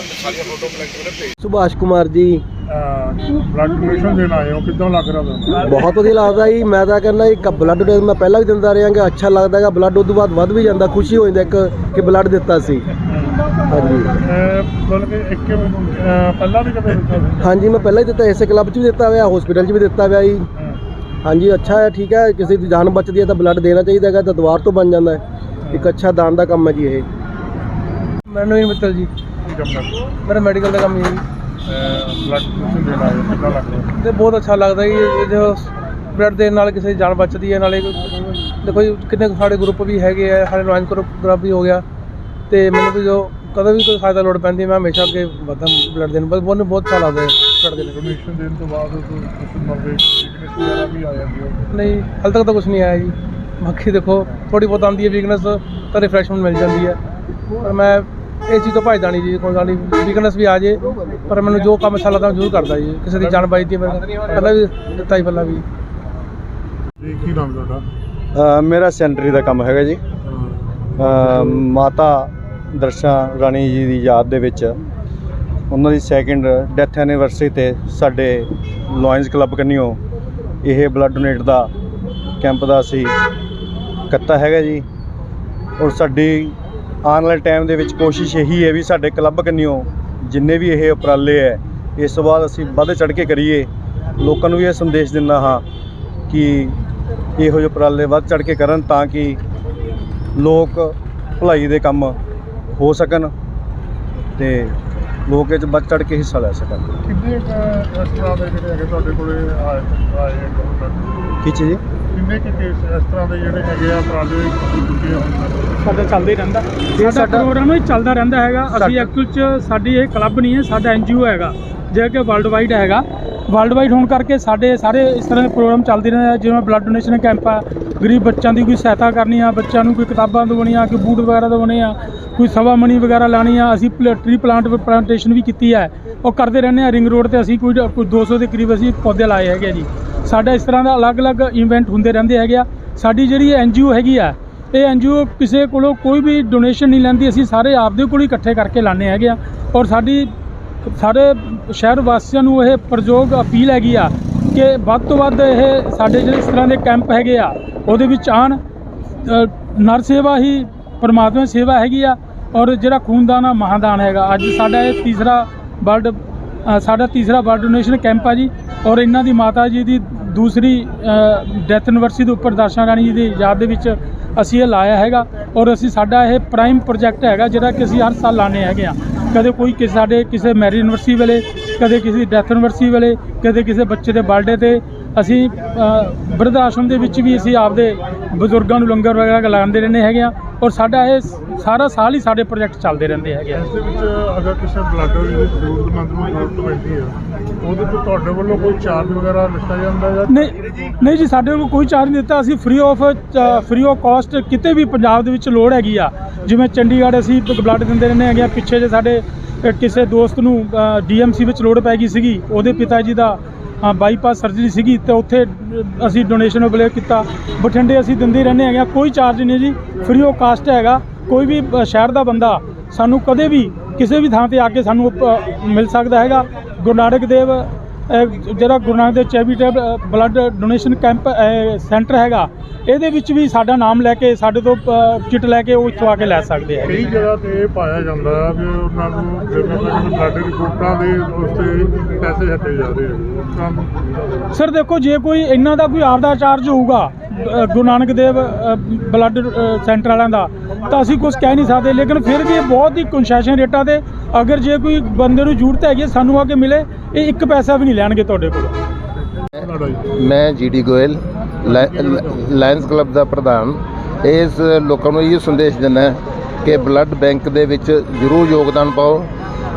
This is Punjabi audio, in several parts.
ਸਾਰੀਆਂ ਫੋਟੋ ਕਲੈਕਟ ਕਰਕੇ ਭੇਜ ਸੁਭਾਸ਼ ਕੁਮਾਰ ਜੀ। ਬਲੱਡ ਡੋਨੇਸ਼ਨ ਦੇਣ ਆਏ ਹੋ ਕਿੱਦਾਂ ਲੱਗ ਰਿਹਾ ਤੁਹਾਨੂੰ? ਬਹੁਤ ਵਧੀਆ ਲੱਗਦਾ ਜੀ। ਮੈਂ ਤਾਂ ਕਹਿੰਦਾ ਜੀ ਬਲੱਡ ਡੋਨੇਸ਼ਨ ਮੈਂ ਪਹਿਲਾਂ ਵੀ ਦਿੰਦਾ ਰਿਹਾਗਾ ਅੱਛਾ ਲੱਗਦਾ ਹੈਗਾ। ਬਲੱਡ ਉਦੋਂ ਬਾਅਦ ਵੱਧ ਵੀ ਜਾਂਦਾ ਖੁਸ਼ੀ ਹੋ ਜਾਂਦੀ ਇੱਕ ਕਿ ਬਲੱਡ ਦਿੱਤਾ ਸੀ। ਹਾਂਜੀ। ਮਤਲਬ ਕਿ ਇੱਕ ਅਹ, ਪਹਿਲਾਂ ਵੀ ਕਦੇ ਦਿੱਤਾ ਸੀ? ਹਾਂਜੀ ਮੈਂ ਪਹਿਲਾਂ ਹੀ ਦਿੱਤਾ ਇਸੇ ਕਲੱਬ 'ਚ ਵੀ ਦਿੱਤਾ ਹੋਇਆ ਹਸਪੀਟਲ 'ਚ ਵੀ ਦਿੱਤਾ ਹੋਇਆ ਜੀ। ਹਾਂਜੀ ਅੱਛਾ ਹੈ ਠੀਕ ਹੈ। ਕਿਸੇ ਦੀ ਜਾਨ ਬਚਦੀ ਹੈ ਤਾਂ ਬਲੱਡ ਦੇਣਾ ਚਾਹੀਦਾ ਹੈਗਾ ਤਾਂ ਦੁਆਰ ਤੋਂ ਬਣ ਜਾਂਦਾ ਹੈ। ਇੱਕ ਅੱਛਾ ਦਾਨ ਦਾ ਕੰਮ ਹੈ ਜੀ ਇਹ। ਮੈਨੂੰ ਹੀ ਮਿੱਤਲ ਜੀ। ਕੀ ਕੰਮ ਕਰਦੇ ਮੇਰਾ ਮੈਡੀਕਲ ਦਾ ਕੰਮ ਹੀ ਹੈ ਜੀ ਬਲੱਡ ਡੋਨੇਸ਼ਨ ਦੇਣ ਆਏ ਹੋ? ਕਿੱਦਾਂ ਲੱਗ ਰਿਹਾ ਤੇ ਬਹੁਤ ਅੱਛਾ ਲੱਗਦਾ ਜੀ ਇਹ ਜੋ ਬਲੱਡ ਦੇਣ ਨਾਲ ਕਿਸੇ ਦੀ ਜਾਨ ਬਚਦੀ ਹੈ ਨਾਲੇ ਦੇਖੋ ਜੀ ਕਿੰਨੇ ਕੁ ਸਾਡੇ ਗਰੁੱਪ ਵੀ ਹੈਗੇ ਆ ਸਾਡੇ ਲਾਇੰਸ ਗਰੁੱਪ ਵੀ ਹੋ ਗਿਆ। ਤੇ ਮੈਨੂੰ ਵੀ ਜੋ ਕਦੋਂ ਵੀ ਕੋਈ ਫਾਇਦਾ ਲੋੜ ਪੈਂਦੀ ਹੈ, ਮੈਂ ਹਮੇਸ਼ਾ ਅੱਗੇ ਵਧਦਾ ਬਲੱਡ ਦੇਣ ਬਸ ਮੈਨੂੰ ਬਹੁਤ ਅੱਛਾ ਲੱਗਦਾ ਹੈ ਬਲੱਡ ਦੇਣ ਡੋਨੇਸ਼ਨ ਦੇਣ ਤੋਂ ਬਾਅਦ ਕੁਝ ਮਰਦੇ ਵੀਕਨੈਸ ਵਗੈਰਾ ਵੀ ਆ ਜਾਂਦੀ ਹੈ? ਨਹੀਂ ਹਾਲੇ ਤੱਕ ਤਾਂ ਕੁਝ ਨਹੀਂ ਆਇਆ ਜੀ। ਬਾਕੀ ਦੇਖੋ ਥੋੜੀ ਬਹੁਤ ਆਉਂਦੀ ਹੈ ਵੀਕਨੈਸ ਤਾਂ ਰਿਫਰੈਸ਼ਮੈਂਟ ਮਿਲ ਜਾਂਦੀ ਹੈ। ਪਰ ਮੈਂ ਇਹ ਚੀਜ਼ ਤੋਂ ਭਜਦਾ ਨਹੀਂ ਜੀ ਕੋਈ ਗੱਲ ਨਹੀਂ ਵੀਕਨੈਸ ਵੀ ਆ ਜੇ ਪਰ ਮੈਨੂੰ ਜੋ ਕੰਮ ਅੱਛਾ ਲੱਗਦਾ ਮੈਂ ਜ਼ਰੂਰ ਕਰਦਾ ਜੀ ਕਿਸੇ ਦੀ ਜਾਨ ਬਚਦੀ ਹੈ ਮੇਰੇ ਪਹਿਲਾਂ ਵੀ ਦਿੱਤਾ ਹੀ ਪਹਿਲਾਂ ਵੀ। ਜੀ ਕੀ ਨਾਮ ਤੁਹਾਡਾ? ਅ, ਮੇਰਾ ਸੈਂਟਰੀ ਦਾ ਕੰਮ ਹੈਗਾ ਜੀ। ਅ, ਮਾਤਾ ਦਰਸ਼ਾ ਰਾਣੀ ਜੀ ਦੀ ਯਾਦ ਦੇ ਵਿੱਚ ਉਹਨਾਂ ਦੀ ਸੈਕਿੰਡ ਡੈਥ ਐਨੀਵਰਸਰੀ ਤੇ ਸਾਡੇ ਲਾਇਨਸ ਕਲੱਬ ਕੰਨਿਓ ਇਹ ਬਲੱਡ ਡੋਨੇਟ ਦਾ ਕੈਂਪ ਦਾ ਅਸੀਂ ਕੱਤਾ ਹੈਗਾ ਜੀ। ਔਰ ਸਾਡੀ ਆਉਣ ਵਾਲੇ ਟਾਈਮ ਦੇ ਵਿੱਚ ਕੋਸ਼ਿਸ਼ ਇਹੀ ਹੈ ਵੀ ਸਾਡੇ ਕਲੱਬ ਕੰਨਿਓ ਜਿੰਨੇ ਵੀ ਇਹ ਉਪਰਾਲੇ ਹੈ ਇਸ ਤੋਂ ਬਾਅਦ ਅਸੀਂ ਵੱਧ ਚੜ੍ਹ ਕੇ ਕਰੀਏ। ਲੋਕਾਂ ਨੂੰ ਵੀ ਇਹ ਸੰਦੇਸ਼ ਦਿੰਦਾ ਹਾਂ ਕਿ ਇਹੋ ਜਿਹੇ ਉਪਰਾਲੇ ਵੱਧ ਚੜ੍ਹ ਕੇ ਕਰਨ ਤਾਂ ਕਿ ਲੋਕ ਭਲਾਈ ਦੇ ਕੰਮ ਹੋ ਸਕਣ ਤੇ ਲੋਕ ਇਹ 'ਚ ਵੱਧ ਚੜ੍ਹ ਕੇ ਹਿੱਸਾ ਲੈ ਸਕਣ। ਕਿੰਨੇ ਕੁ ਇਸ ਤਰ੍ਹਾਂ ਦੇ ਜਿਹੜੇ ਹੈਗੇ ਤੁਹਾਡੇ ਕੋਲੇ ਆਏ ਆਏ ਹੈ government? ਕੀ ਚੀਜ਼? ਕਿੰਨੇ ਕੁ ਕੇਸ ਇਸ ਤਰ੍ਹਾਂ ਦੇ ਜਿਹੜੇ ਹੈਗੇ ਆ ਉਪਰਾਲੇ ਹੋ ਚੁੱਕੇ ਆ? ਹੁਣ ਸਾਡਾ ਚੱਲਦਾ ਹੀ ਰਹਿੰਦਾ। ਸਾਡਾ ਪ੍ਰੋਗਰਾਮ ਹੀ ਚੱਲਦਾ ਰਹਿੰਦਾ ਹੈਗਾ। ਅਸੀਂ ਐਕਚੁਅਲ ਚ ਸਾਡੀ ਇਹ ਕਲੱਬ ਨਹੀਂ ਹੈ ਸਾਡਾ ਐਨਜੀਓ ਹੈਗਾ ਜਿਹੜਾ ਕਿ ਵਰਲਡ ਵਾਈਡ ਹੈਗਾ। ਵਰਲਡ ਵਾਈਡ ਹੋਣ ਕਰਕੇ ਸਾਡੇ ਸਾਰੇ ਇਸ ਤਰ੍ਹਾਂ ਦੇ ਪ੍ਰੋਗਰਾਮ ਚੱਲਦੇ ਰਹਿੰਦੇ ਆ ਜਿਵੇਂ ਬਲੱਡ ਡੋਨੇਸ਼ਨ ਕੈਂਪ ਆ ਗਰੀਬ ਬੱਚਿਆਂ ਦੀ ਕੋਈ ਸਹਾਇਤਾ ਕਰਨੀ ਆ ਬੱਚਿਆਂ ਨੂੰ ਕੋਈ ਕਿਤਾਬਾਂ ਦਵਾਉਣੀਆਂ ਕੋਈ ਬੂਟ ਵਗੈਰਾ ਦਵਾਉਣੇ ਆ ਕੋਈ ਸਵਾ ਮਣੀ ਵਗੈਰਾ ਲਾਣੀ ਆ ਅਸੀਂ ਟਰੀ ਪਲਾਂਟ ਪਲਾਂਟੇਸ਼ਨ ਵੀ ਕੀਤੀ ਹੈ। ਉਹ ਕਰਦੇ ਰਹਿੰਦੇ ਆ ਰਿੰਗ ਰੋਡ ਤੇ ਅਸੀਂ ਕੋਈ ਕੋਈ 200 ਦੇ ਕਰੀਬ ਅਸੀਂ ਪੌਦੇ ਲਾਏ ਹੈਗੇ ਆ ਜੀ। ਸਾਡਾ ਇਸ ਤਰ੍ਹਾਂ ਦਾ ਅਲੱਗ-ਅਲੱਗ ਇਵੈਂਟ ਹੁੰਦੇ ਰਹਿੰਦੇ ਹੈਗੇ ਆ। ਸਾਡੀ ਜਿਹੜੀ ਐਨਜੀਓ ਹੈਗੀ ਆ, ਇਹ ਐਨਜੀਓ ਕਿਸੇ ਕੋਲੋਂ ਕੋਈ ਵੀ ਡੋਨੇਸ਼ਨ ਨਹੀਂ ਲੈਂਦੀ, ਅਸੀਂ ਸਾਰੇ ਆਪਦੇ ਕੋਲ ਹੀ ਇਕੱਠੇ ਕਰਕੇ ਲਾਣੇ ਹੈਗੇ ਆ। ਔਰ ਸਾਡੀ, ਸਾਰੇ ਸ਼ਹਿਰ ਵਾਸੀਆਂ ਨੂੰ ਇਹ ਪ੍ਰਯੋਗ ਅਪੀਲ ਹੈਗੀ ਆ ਕਿ ਵੱਧ ਤੋਂ ਵੱਧ ਇਹ ਸਾਡੇ ਜਿਹੜੇ ਇਸ ਤਰ੍ਹਾਂ ਦੇ ਕੈਂਪ ਹੈਗੇ ਆ, ਉਹਦੇ ਵਿੱਚ ਆਣ ਨਰ ਸੇਵਾ ਹੀ ਪਰਮਾਤਮਾ ਸੇਵਾ ਹੈਗੀ ਆ। ਔਰ ਜਿਹੜਾ ਖੂਨਦਾਨ ਆ, ਮਹਾਦਾਨ ਹੈਗਾ। ਅੱਜ ਸਾਡਾ ਇਹ ਤੀਸਰਾ ਵਰਲਡ ਸਾਡਾ ਤੀਸਰਾ ਬਲੱਡ ਡੋਨੇਸ਼ਨ ਕੈਂਪ ਆ ਜੀ ਔਰ ਇਹਨਾਂ ਦੀ ਮਾਤਾ ਜੀ ਦੀ ਦੂਸਰੀ ਡੈਥ ਐਨਵਰਸਰੀ ਦੇ ਉੱਪਰ ਦਰਸ਼ਨ ਰਾਣੀ ਜੀ ਦੀ ਯਾਦ ਦੇ ਵਿੱਚ ਅਸੀਂ ਇਹ ਲਾਇਆ ਹੈਗਾ ਔਰ ਅਸੀਂ ਸਾਡਾ ਇਹ ਪ੍ਰਾਈਮ ਪ੍ਰੋਜੈਕਟ ਹੈਗਾ ਜਿਹੜਾ ਕਿ ਅਸੀਂ ਹਰ ਸਾਲ ਲਾਣੇ ਹੈਗੇ ਆ। ਕਦੇ ਕੋਈ ਕਿਸੇ ਸਾਡੇ ਕਿਸੇ ਮੈਰਿਜ ਐਨਵਰਸਰੀ ਵੇਲੇ ਕਦੇ ਕਿਸੇ ਦੀ ਡੈਥ ਐਨਵਰਸਰੀ ਵੇਲੇ ਕਦੇ ਕਿਸੇ ਬੱਚੇ ਦੇ ਬਰਥਡੇ ਤੇ ਅਸੀਂ ਅ, ਬਿਰਧ ਆਸ਼ਰਮ ਦੇ ਵਿੱਚ ਵੀ ਅਸੀਂ ਆਪਦੇ ਬਜ਼ੁਰਗਾਂ ਨੂੰ ਲੰਗਰ ਵਗੈਰਾ ਲਾਉਂਦੇ ਰਹਿੰਦੇ ਹੈਗੇ ਆ ਔਰ ਸਾਡਾ ਇਹ ਸਾਰਾ ਸਾਲ ਹੀ ਸਾਡੇ ਪ੍ਰੋਜੈਕਟ ਚੱਲਦੇ ਰਹਿੰਦੇ ਹੈਗੇ ਆ। ਇਸ ਦੇ ਵਿੱਚ ਅਗਰ ਕਿਸੇ ਬਲੱਡ ਦੀ ਜ਼ਰੂਰਤਮੰਦ ਨੂੰ ਜ਼ਰੂਰਤ ਪੈਂਦੀ ਹੈ ਉਹਦੇ ਤੇ ਤੁਹਾਡੇ ਵੱਲੋਂ ਕੋਈ ਚਾਰਜ ਵਗੈਰਾ ਲਿਖਿਆ ਜਾਂਦਾ ਜਾਂ ਨਹੀਂ ਨਹੀਂ ਜੀ ਸਾਡੇ ਕੋਲ ਕੋਈ ਚਾਰਜ ਨਹੀਂ ਦਿੱਤਾ। ਅਸੀਂ free of free of cost ਕਿਤੇ ਵੀ ਪੰਜਾਬ ਦੇ ਵਿੱਚ ਲੋੜ ਹੈਗੀ ਆ। ਜਿਵੇਂ ਚੰਡੀਗੜ੍ਹ ਅਸੀਂ ਬਲੱਡ ਦਿੰਦੇ ਰਹਿੰਦੇ ਹੈਗੇ ਆ। ਪਿੱਛੇ ਜੇ ਸਾਡੇ ਅ, ਕਿਸੇ ਦੋਸਤ ਨੂੰ ਡੀਐਮਸੀ ਵਿੱਚ ਲੋੜ ਪੈ ਗਈ ਸੀਗੀ ਉਹਦੇ ਪਿਤਾ ਜੀ ਦਾ ਬਾਈਪਾਸ ਸਰਜਰੀ ਸੀਗੀ ਤੇ ਉੱਥੇ ਅਸੀਂ ਡੋਨੇਸ਼ਨ ਅਵੇਲੇਬਲ ਕੀਤਾ। ਬਠਿੰਡੇ ਅਸੀਂ ਦਿੰਦੇ ਰਹਿੰਦੇ ਹੈਗੇ ਆ ਕੋਈ ਚਾਰਜ ਨਹੀਂ ਜੀ। ਫ੍ਰੀ ਆਫ ਕਾਸਟ ਹੈਗਾ। ਕੋਈ ਵੀ ਸ਼ਹਿਰ ਦਾ ਬੰਦਾ ਸਾਨੂੰ ਕਦੇ ਵੀ ਕਿਸੇ ਵੀ ਥਾਂ ਤੇ ਆ ਕੇ ਸਾਨੂੰ ਮਿਲ ਸਕਦਾ ਹੈਗਾ। ਗੁਰੂ ਨਾਨਕ ਦੇਵ ਜਿਹੜਾ Guru Nanak Dev charitable blood donation camp centre ਹੈਗਾ ਇਹਦੇ ਵਿੱਚ ਵੀ ਸਾਡਾ ਨਾਮ ਲੈ ਕੇ ਸਾਡੇ ਤੋਂ ਕਿਟ ਲੈ ਕੇ ਉਹ ਇੱਥੋਂ ਆ ਕੇ ਲੈ ਸਕਦੇ ਹੈਗੇ। ਕਈ ਜਗ੍ਹਾ ਤੇ ਇਹ ਪਾਇਆ ਜਾਂਦਾ ਹੈ ਵੀ ਉਹਨਾਂ ਨੂੰ ਬਲੱਡ ਰਿਪੋਰਟਾਂ ਦੇ ਉਸ ਤੇ ਪੈਸੇ ਹੱਟੇ ਜਾ ਰਹੇ ਆ ਸਰ ਦੇਖੋ ਜੇ ਕੋਈ ਇਹਨਾਂ ਦਾ ਕੋਈ ਆਪਦਾ ਚਾਰਜ ਹੋਊਗਾ ਗੁਰੂ ਨਾਨਕ ਦੇਵ ਬਲੱਡ ਸੈਂਟਰ ਵਾਲਿਆਂ ਦਾ ਤਾਂ ਅਸੀਂ ਕੁਝ ਕਹਿ ਨਹੀਂ ਸਕਦੇ ਲੇਕਿਨ ਫਿਰ ਵੀ ਇਹ ਬਹੁਤ ਹੀ ਕਨਸੈਸ਼ਨ ਰੇਟਾਂ ਤੇ ਅਗਰ ਜੇ ਕੋਈ ਬੰਦੇ ਨੂੰ ਜ਼ਰੂਰਤ ਹੈਗੀ ਸਾਨੂੰ ਆ ਕੇ ਮਿਲੇ ਇਹ ਇੱਕ ਪੈਸਾ ਵੀ ਨਹੀਂ ਲੈਣਗੇ ਤੁਹਾਡੇ ਕੋਲ। ਤੁਹਾਡਾ ਜੀ ਮੈਂ ਜੀਡੀ ਗੋਇਲ ਲਾਇਨਸ ਕਲੱਬ ਦਾ ਪ੍ਰਧਾਨ। ਇਸ ਲੋਕਾਂ ਨੂੰ ਇਹ ਸੰਦੇਸ਼ ਦਿੰਦਾ ਕਿ ਬਲੱਡ ਬੈਂਕ ਦੇ ਵਿੱਚ ਜ਼ਰੂਰ ਯੋਗਦਾਨ ਪਾਓ।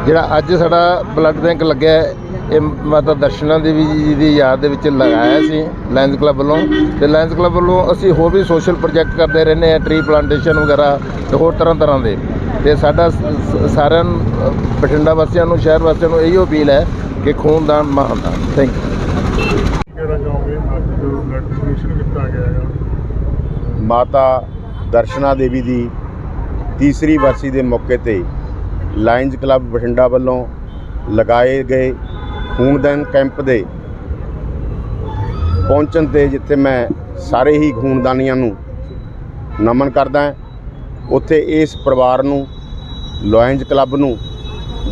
ਜਿਹੜਾ ਅੱਜ ਸਾਡਾ ਬਲੱਡ ਬੈਂਕ ਲੱਗਿਆ ਇਹ ਮਾਤਾ ਦਰਸ਼ਨਾ ਦੇਵੀ ਜੀ ਦੀ ਯਾਦ ਦੇ ਵਿੱਚ ਲਗਾਇਆ ਸੀ ਲਾਇਨਸ ਕਲੱਬ ਵੱਲੋਂ। ਤੇ ਲਾਇਨਸ ਕਲੱਬ ਵੱਲੋਂ ਅਸੀਂ ਹੋਰ ਵੀ ਸੋਸ਼ਲ ਪ੍ਰੋਜੈਕਟ ਕਰਦੇ ਰਹਿੰਦੇ ਹਾਂ ਟਰੀ ਪਲਾਂਟੇਸ਼ਨ ਵਗੈਰਾ ਤੇ ਹੋਰ ਤਰ੍ਹਾਂ ਤਰ੍ਹਾਂ ਦੇ। ਤੇ ਸਾਡਾ ਸਾਰਿਆਂ ਬਠਿੰਡਾ ਵਾਸੀਆਂ ਨੂੰ ਸ਼ਹਿਰ ਵਾਸੀਆਂ ਨੂੰ ਇਹੀ ਅਪੀਲ ਹੈ ਕਿ ਖੂਨਦਾਨ ਮਹਾਨਦਾਨ। ਥੈਂਕ ਯੂ ਮਾਤਾ ਦਰਸ਼ਨਾ ਦੇਵੀ ਦੀ ਤੀਸਰੀ ਵਰਸੀ ਦੇ ਮੌਕੇ ਤੇ ਲਾਇਨਜ਼ ਕਲੱਬ ਬਠਿੰਡਾ ਵੱਲੋਂ ਲਗਾਏ ਗਏ ਖੂਨਦਾਨ ਕੈਂਪ ਦੇ ਪਹੁੰਚਣ ਤੇ ਜਿੱਥੇ ਮੈਂ ਸਾਰੇ ਹੀ ਖੂਨਦਾਨੀਆਂ ਨੂੰ ਨਮਨ ਕਰਦਾ ਹਾਂ, ਉੱਥੇ ਇਸ ਪਰਿਵਾਰ ਨੂੰ, ਲਾਇਨਜ਼ ਕਲੱਬ ਨੂੰ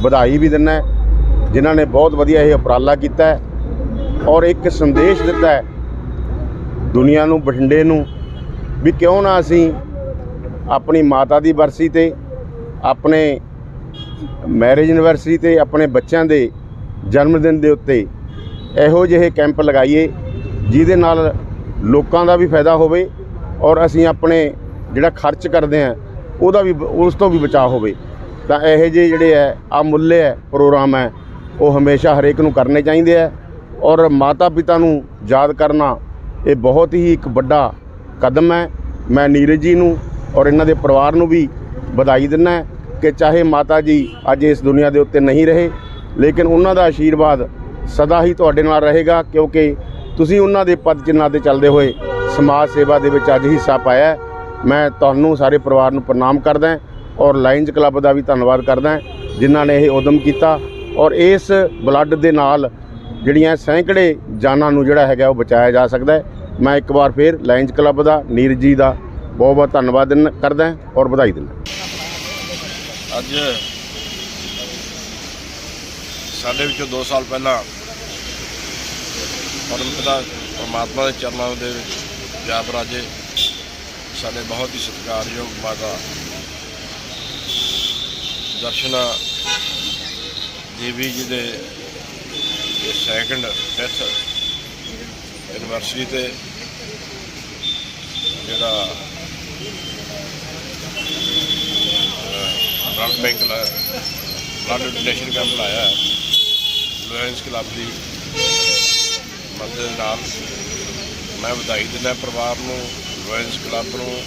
ਵਧਾਈ ਵੀ ਦਿੰਦਾ ਜਿਨ੍ਹਾਂ ਨੇ ਬਹੁਤ ਵਧੀਆ ਇਹ ਉਪਰਾਲਾ ਕੀਤਾ ਔਰ ਇੱਕ ਸੰਦੇਸ਼ ਦਿੱਤਾ ਹੈ ਦੁਨੀਆ ਨੂੰ, ਬਠਿੰਡੇ ਨੂੰ ਵੀ ਕਿਉਂ ਨਾ ਅਸੀਂ ਆਪਣੀ ਮਾਤਾ ਦੀ ਬਰਸੀ ਤੇ ਆਪਣੇ ਮੈਰਿਜ ਐਨਵਰਸਰੀ ਤੇ ਆਪਣੇ ਬੱਚਿਆਂ ਦੇ ਜਨਮ ਦਿਨ ਦੇ ਉੱਤੇ ਇਹੋ ਜਿਹੇ ਕੈਂਪ ਲਗਾਈਏ, ਜਿਹਦੇ ਨਾਲ ਲੋਕਾਂ ਦਾ ਵੀ ਫਾਇਦਾ ਹੋਵੇ ਔਰ ਅਸੀਂ ਆਪਣੇ ਜਿਹੜਾ ਖਰਚ ਕਰਦੇ ਆ ਉਹਦਾ ਵੀ ਉਸ ਤੋਂ ਵੀ ਬਚਾਅ ਹੋਵੇ। ਤਾਂ ਇਹੋ ਜਿਹੇ ਜਿਹੜੇ ਹੈ ਅਮੁੱਲੇ ਹੈ, ਪ੍ਰੋਗਰਾਮ ਹੈ, ਉਹ ਹਮੇਸ਼ਾ ਹਰੇਕ ਨੂੰ ਕਰਨੇ ਚਾਹੀਦੇ ਹੈ ਔਰ ਮਾਤਾ ਪਿਤਾ ਨੂੰ ਯਾਦ ਕਰਨਾ ਇਹ ਬਹੁਤ ਹੀ ਇੱਕ ਵੱਡਾ ਕਦਮ ਹੈ। ਮੈਂ ਨੀਰਜ ਜੀ ਨੂੰ ਔਰ ਇਹਨਾਂ ਦੇ ਪਰਿਵਾਰ ਨੂੰ ਵੀ ਵਧਾਈ ਦਿੰਦਾ ਕਿ ਚਾਹੇ ਮਾਤਾ ਜੀ ਅੱਜ ਇਸ ਦੁਨੀਆ ਦੇ ਉੱਤੇ ਨਹੀਂ ਰਹੇ, ਲੇਕਿਨ ਉਹਨਾਂ ਦਾ ਆਸ਼ੀਰਵਾਦ ਸਦਾ ਹੀ ਤੁਹਾਡੇ ਨਾਲ ਰਹੇਗਾ, ਕਿਉਂਕਿ ਤੁਸੀਂ ਉਹਨਾਂ ਦੇ ਪਦ ਚਿੰਨਾਂ ਤੇ ਚੱਲਦੇ ਹੋਏ ਸਮਾਜ ਸੇਵਾ ਦੇ ਵਿੱਚ ਅੱਜ ਹਿੱਸਾ ਪਾਇਆ ਮੈਂ ਤੁਹਾਨੂੰ ਸਾਰੇ ਪਰਿਵਾਰ ਨੂੰ ਪ੍ਰਣਾਮ ਕਰਦਾ ਔਰ ਲਾਇਨਜ਼ ਕਲੱਬ ਦਾ ਵੀ ਧੰਨਵਾਦ ਕਰਦਾ ਜਿਨ੍ਹਾਂ ਨੇ ਇਹ ਉਦਮ ਕੀਤਾ ਔਰ ਇਸ ਬਲੱਡ ਦੇ ਨਾਲ ਜਿਹੜੀਆਂ ਸੈਂਕੜੇ ਜਾਨਾਂ ਨੂੰ ਜਿਹੜਾ ਹੈਗਾ ਉਹ ਬਚਾਇਆ ਜਾ ਸਕਦਾ ਹੈ। ਮੈਂ ਇੱਕ ਵਾਰ ਫੇਰ ਲਾਇਨਜ਼ ਕਲੱਬ ਦਾ, ਨੀਰਜ ਜੀ ਦਾ ਬਹੁਤ ਬਹੁਤ ਧੰਨਵਾਦ ਦਿੰਦਾ- ਕਰਦਾ ਔਰ ਵਧਾਈ ਦਿੰਦਾ ਅੱਜ ਸਾਡੇ ਵਿੱਚੋਂ 2 ਸਾਲ ਪਹਿਲਾਂ ਪਰਮ ਪਿਤਾ ਪਰਮਾਤਮਾ ਦੇ ਚਰਨਾਂ ਦੇ ਵਿੱਚ ਜਾ ਬਰਾਜੇ ਸਾਡੇ ਬਹੁਤ ਹੀ ਸਤਿਕਾਰਯੋਗ ਮਾਤਾ ਦਰਸ਼ਨਾ ਦੇਵੀ ਜੀ ਦੇ ਇਹ ਸੈਕੰਡ ਡੈਥ ਐਨਵਰਸਰੀ ਤੇ ਜਿਹੜਾ ਬਲੱਡ ਬੈਂਕ ਲਾ ਬਲੱਡ ਡੋਨੇਸ਼ਨ ਕੈਂਪ ਲਾਇਆ ਹੈ। ਲਾਇਨਸ ਕਲੱਬ ਦੀ ਮਦਦ ਨਾਲ ਮੈਂ ਵਧਾਈ ਦਿੰਦਾ ਪਰਿਵਾਰ ਨੂੰ ਲਾਇਨਸ ਕਲੱਬ ਨੂੰ,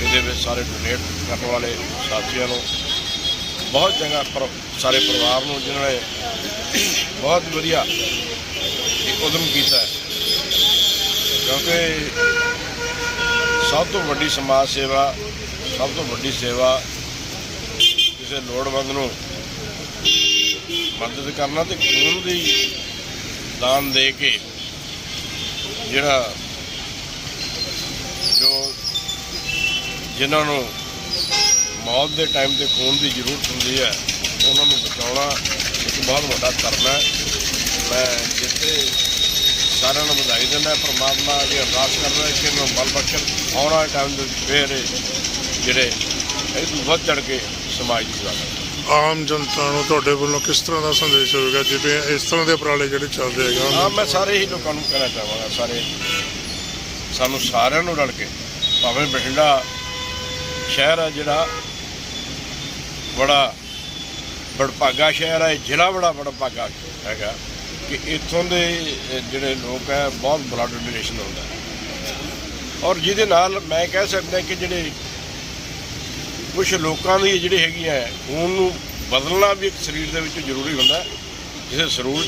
ਇਹਦੇ ਵਿੱਚ ਸਾਰੇ ਡੋਨੇਟ ਕਰਨ ਵਾਲੇ ਸਾਥੀਆਂ ਨੂੰ, ਬਹੁਤ ਜਗ੍ਹਾ ਪਰ ਸਾਰੇ ਪਰਿਵਾਰ ਨੂੰ ਜਿਨ੍ਹਾਂ ਨੇ ਬਹੁਤ ਵਧੀਆ ਇੱਕ ਉਦਮ ਕੀਤਾ ਕਿਉਂਕਿ ਸਭ ਤੋਂ ਵੱਡੀ ਸਮਾਜ ਸੇਵਾ, ਸਭ ਤੋਂ ਵੱਡੀ ਸੇਵਾ ਕਿਸੇ ਲੋੜਵੰਦ ਨੂੰ ਮਦਦ ਕਰਨਾ ਤੇ ਖੂਨ ਦੀ ਦਾਨ ਦੇ ਕੇ ਜਿਹੜਾ ਜੋ ਜਿਨ੍ਹਾਂ ਨੂੰ ਮੌਤ ਦੇ ਟਾਈਮ ਤੇ ਖੂਨ ਦੀ ਜ਼ਰੂਰਤ ਹੁੰਦੀ ਹੈ, ਉਹਨਾਂ ਨੂੰ ਬਚਾਉਣਾ ਇੱਕ ਬਹੁਤ ਵੱਡਾ ਧਰਮ ਹੈ। ਮੈਂ ਜਿੱਤੇ ਸਾਰਿਆਂ ਨੂੰ ਵਧਾਈ ਦਿੰਦਾ, ਪਰਮਾਤਮਾ ਅੱਗੇ ਅਰਦਾਸ ਕਰਦਾ ਕਿ ਇਹਨਾਂ ਨੂੰ ਬਲ ਬਖਸ਼ਣ, ਆਉਣ ਵਾਲੇ ਟਾਈਮ ਦੇ ਵਿੱਚ ਫੇਰ ਜਿਹੜੇ ਇਹ ਤੋਂ ਵੱਧ ਚੜ ਕੇ ਸਮਾਜ ਦੀ ਸੇਵਾ ਕਰਨ ਆਮ ਜਨਤਾ ਨੂੰ ਤੁਹਾਡੇ ਵੱਲੋਂ ਕਿਸ ਤਰ੍ਹਾਂ ਦਾ ਸੰਦੇਸ਼ ਹੋਵੇਗਾ? ਜਿਵੇਂ ਇਸ ਤਰ੍ਹਾਂ ਦੇ ਉਪਰਾਲੇ ਜਿਹੜੇ ਚੱਲਦੇ ਹੈਗਾ ਹਾਂ ਮੈਂ ਸਾਰੇ ਹੀ ਲੋਕਾਂ ਨੂੰ ਕਹਿਣਾ ਚਾਹਾਂਗਾ ਸਾਰੇ। ਸਾਨੂੰ ਸਾਰਿਆਂ ਨੂੰ ਰਲ ਕੇ ਭਾਵੇਂ ਬਠਿੰਡਾ ਸ਼ਹਿਰ ਹੈ ਜਿਹੜਾ ਬੜਾ ਬੜਭਾਗਾ ਸ਼ਹਿਰ ਹੈ ਜ਼ਿਲ੍ਹਾ ਬੜਾ ਬੜਭਾਗਾ ਹੈਗਾ ਕਿ ਇੱਥੋਂ ਦੇ ਜਿਹੜੇ ਲੋਕ ਹੈ ਬਹੁਤ ਬਲੱਡ ਡੋਨੇਸ਼ਨ ਹੁੰਦਾ। ਹੈ। ਔਰ ਜਿਹਦੇ ਨਾਲ ਮੈਂ ਕਹਿ ਸਕਦਾ ਕਿ ਜਿਹੜੇ ਕੁਝ ਲੋਕਾਂ ਦੀ ਜਿਹੜੀ ਹੈਗੀ ਹੈ, ਖੂਨ ਨੂੰ ਬਦਲਣਾ ਵੀ ਇੱਕ ਸਰੀਰ ਦੇ ਵਿੱਚ ਜ਼ਰੂਰੀ ਹੁੰਦਾ ਹੈ। ਜਿਸੇ ਸਰੀਰ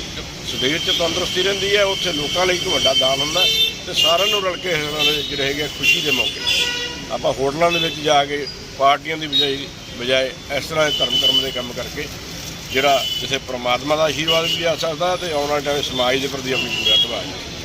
ਸਰੀਰ 'ਚ ਤੰਦਰੁਸਤੀ ਰਹਿੰਦੀ ਹੈ, ਉੱਥੇ ਲੋਕਾਂ ਲਈ ਇੱਕ ਵੱਡਾ ਦਾਨ ਹੁੰਦਾ ਹੈ ਤੇ ਸਾਰਿਆਂ ਨੂੰ ਰਲ ਕੇ ਜਿਹੜੇ ਹੈਗੇ ਆ ਖੁਸ਼ੀ ਦੇ ਮੌਕੇ। ਆਪਾਂ ਹੋਟਲਾਂ ਦੇ ਵਿੱਚ ਜਾ ਕੇ ਪਾਰਟੀਆਂ ਦੀ ਬਜਾਏ ਬਜਾਏ ਇਸ ਤਰ੍ਹਾਂ ਦੇ ਧਰਮ ਕਰਮ ਦੇ ਕੰਮ ਕਰਕੇ ਜਿਹੜਾ ਜਿੱਥੇ ਪ੍ਰਮਾਤਮਾ ਦਾ ਆਸ਼ੀਰਵਾਦ ਵੀ ਆ ਸਕਦਾ ਤੇ ਆਉਣ ਵਾਲੇ ਟਾਈਮ ਸਮਾਜ ਦੇ ਪ੍ਰਤੀ ਆਪਣੀ ਭੂਮਿਕਾ ਨਿਭਾ ਸਕਦਾ